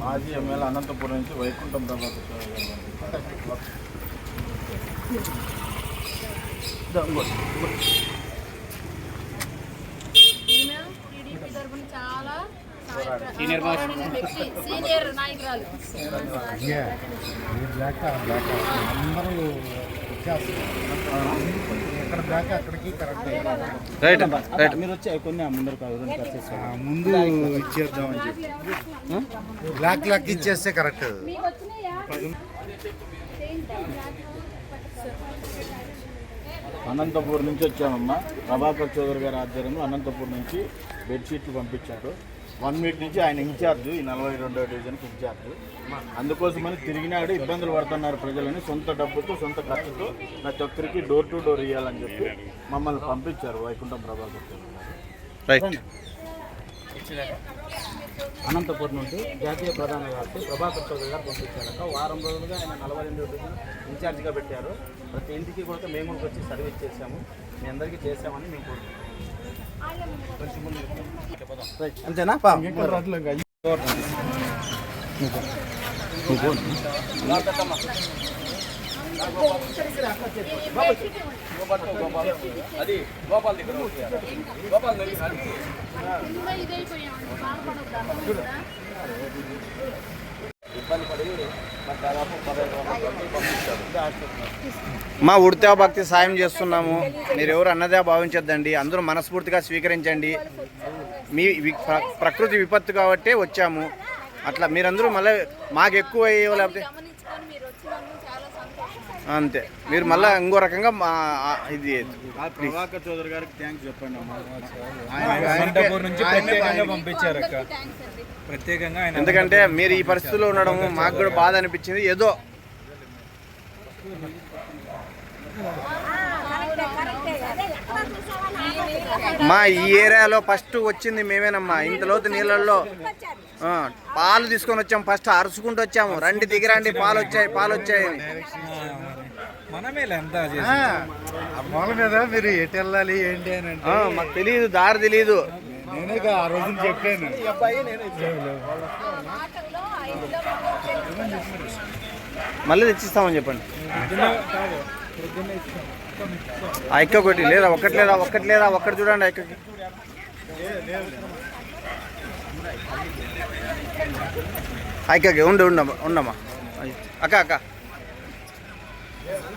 మాజీ ఎమ్మెల్యే అనంతపురం నుంచి వైకుంఠం చాలా సీనియర్ నాయకురాలు. అందరూ ఎక్కడ దాకా అక్కడికి కరెక్ట్ రైట్ రైట్. మీరు వచ్చి కొన్ని ముందర ముందు ఇచ్చేద్దామని చెప్పి బ్లాక్ లాక్ ఇచ్చేస్తే కరెక్ట్ అనంతపూర్ నుంచి వచ్చామమ్మా. ప్రభాకర్ చౌదరి గారి ఆధ్వర్యంలో అనంతపూర్ నుంచి బెడ్షీట్లు పంపించారు. వన్ వీక్ నుంచి ఆయన ఇన్ఛార్జ్ ఈ నలభై రెండో డివిజన్కి ఇన్ఛార్జ్. అందుకోసమని తిరిగినాడు ఇబ్బందులు పడుతున్నారు ప్రజలని. సొంత డబ్బుతో సొంత ఖర్చుతో ప్రతి ఒక్కరికి డోర్ టు డోర్ ఇవ్వాలని చెప్పి మమ్మల్ని పంపించారు వైకుంఠం ప్రభాకర్ చౌదరి గారు రైట్ అనంతపురం నుండి జాతీయ ప్రధాన గారికి ప్రభాకర్ చౌదరి గారు పంపించారట. వారం రోజులుగా ఆయన నలభై రెండు డివిజన్ ఇన్ఛార్జిగా పెట్టారు. ప్రతి ఇంటికి కూడా మేము కూడా వచ్చి సర్వీస్ చేశాము. మీ అందరికీ చేశామని మేము కోరుకుంటున్నాం. అంతేనా? అది గోపాల్ దగ్గర గోపాల్ దగ్గర ఇబ్బంది పడి దాదాపు పదహైదు వందల పంపించారు. మా ఉడితే భక్తి సాయం చేస్తున్నాము. మీరు ఎవరు అన్నదే భావించొద్దండి. అందరూ మనస్ఫూర్తిగా స్వీకరించండి. మీ ప్ర- ప్రకృతి విపత్తు కాబట్టే వచ్చాము. అట్లా మీరందరూ మళ్ళీ మాకు ఎక్కువ లేకపోతే గమనించుకొని మీరు వచ్చినందుకు చాలా సంతోషం అంతే. మీరు మళ్ళీ ఇంకో రకంగా మా ఇది ఆ ప్రభాకర్ చౌదరి గారికి థ్యాంక్స్ చెప్పండి అమ్మా. అనంతపూర్ నుంచి ప్రత్యేకంగా పంపించారు అక్క. థ్యాంక్స్ అండి. ప్రత్యేకంగా ఆయన ఎందుకంటే మీరు ఈ పరిస్థితిలో ఉండడం మాకు కూడా బాధ అనిపించింది. ఏదో మా ఈ ఏరియాలో ఫస్ట్ వచ్చింది మేమేనమ్మా. ఇంత లోతు నీళ్ళల్లో ఆ, పాలు తీసుకొని వచ్చాము ఫస్ట్ అరుచుకుంటూ వచ్చాము. రండి దిగిరండి పాలు వచ్చాయి పాలు వచ్చాయి మీద మీరు ఎటు వెళ్ళాలి ఏంటి అని అంటే. మాకు తెలియదు దారి తెలియదు నేనే ఆ రోజు చెప్పాను. మళ్ళీ తెచ్చిస్తామని చెప్పండి. ఆ ఎక్క ఒకటి లేదా ఒక్కటి లేదా ఒక్కటి లేదా ఒక్కటి చూడండి ఆ ఎక్కకి ఆ ఎక్కకి ఉండు ఉండమ్మా ఉండమ్మా. అక్క అక్క.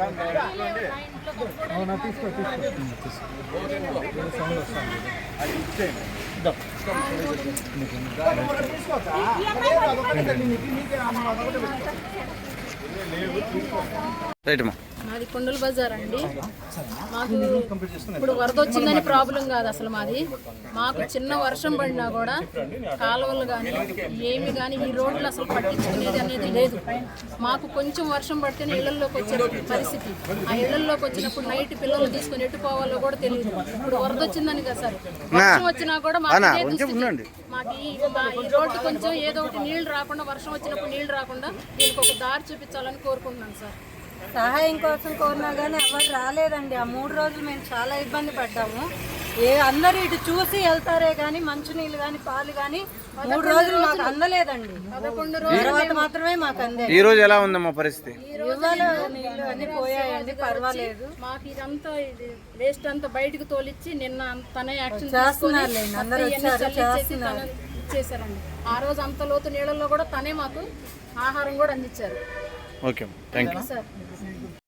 వద్దు వద్దు రైట్ మాది కొండల బజార్ అండి. మాకు ఇప్పుడు వరద వచ్చిందని ప్రాబ్లం కాదు అసలు మాది. మాకు చిన్న వర్షం పడినా కూడా కాలువలు కానీ ఏమి కానీ ఈ రోడ్లు అసలు పట్టించుకునేది అనేది లేదు. మాకు కొంచెం వర్షం పడితేనే ఇళ్ళలోకి వచ్చే పరిస్థితి. ఆ ఇళ్ళలోకి వచ్చినప్పుడు నైట్ పిల్లలు తీసుకుని ఎటు పోవాలో కూడా తెలియదు. ఇప్పుడు వరద వచ్చిందని కదా సార్. వర్షం వచ్చినా కూడా మాకు. మాకు ఈ రోడ్డు కొంచెం ఏదో ఒకటి నీళ్ళు రాకుండా వర్షం వచ్చినప్పుడు నీళ్ళు రాకుండా దీనికి ఒక దారి చూపించాలని కోరుకుంటున్నాను సార్. సహాయం కోసం కోరినా కానీ ఎవరు రాలేదండి. ఆ మూడు రోజులు మేము చాలా ఇబ్బంది పడ్డాము. ఏ అందరూ ఇటు చూసి వెళ్తారే కానీ మంచినీళ్ళు కానీ పాలు కానీ మూడు రోజులు మాకు అందలేదండి. పదకొండు తర్వాత మాత్రమే మాకు అందే. ఈ రోజు ఎలా ఉందమ్మా పరిస్థితి? ఇవాళ నీళ్ళు అన్ని పోయాయండి పర్వాలేదు. మాకు ఇదంతా ఇది వేస్ట్ అంతా బయటకు తోలిచ్చి నిన్న తనే యాక్షన్ అందరూ వచ్చారు, చేస్తున్నారు. ఇచ్చేసారండి ఆ రోజు అంత లోతు నీళ్ళల్లో కూడా తనే మాకు ఆహారం కూడా అందించారు. Okay thank you sir